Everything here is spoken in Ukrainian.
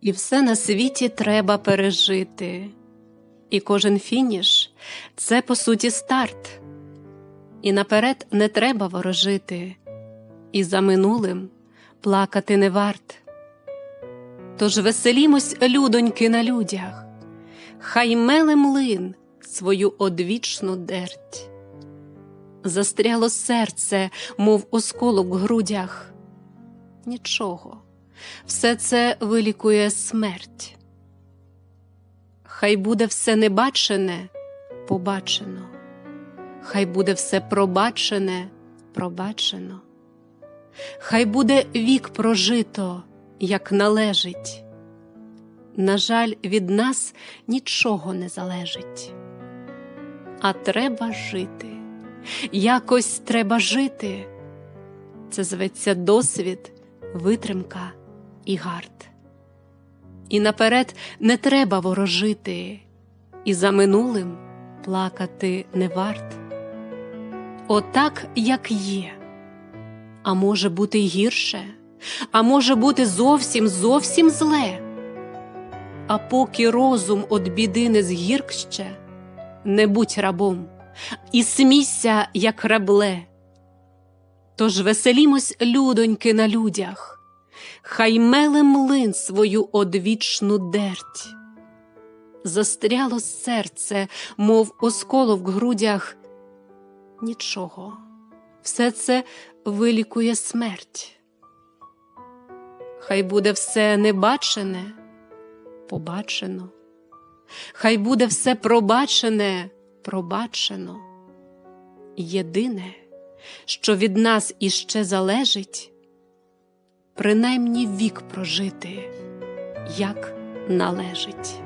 І все на світі треба пережити. І кожен фініш це по суті старт. І наперед не треба ворожити, і за минулим плакати не варт. Тож веселімось, людоньки, на людях, хай меле млин свою одвічну дерть. Застряло серце, мов осколок в грудях. Нічого, все це вилікує смерть. Хай буде все небачене, побачено, хай буде все пробачене, пробачено, хай буде вік прожито, як належить. На жаль, від нас нічого не залежить, а треба жити, якось треба жити. Це зветься досвід, витримка і гард. І наперед не треба ворожити, і за минулим плакати не варт. Отак, як є, а може бути гірше, а може бути зовсім зовсім зле. А поки розум од біди не згірк ще, не будь рабом, і смійся, як рабле. Тож веселімось, людоньки, на людях хай меле млин свою одвічну дерть. Застряло серце, мов осколок в грудях. Нічого, все це вилікує смерть. Хай буде все небачене, побачено, хай буде все пробачене, пробачено. Єдине, що від нас іще залежить принаймні вік прожити, як належить.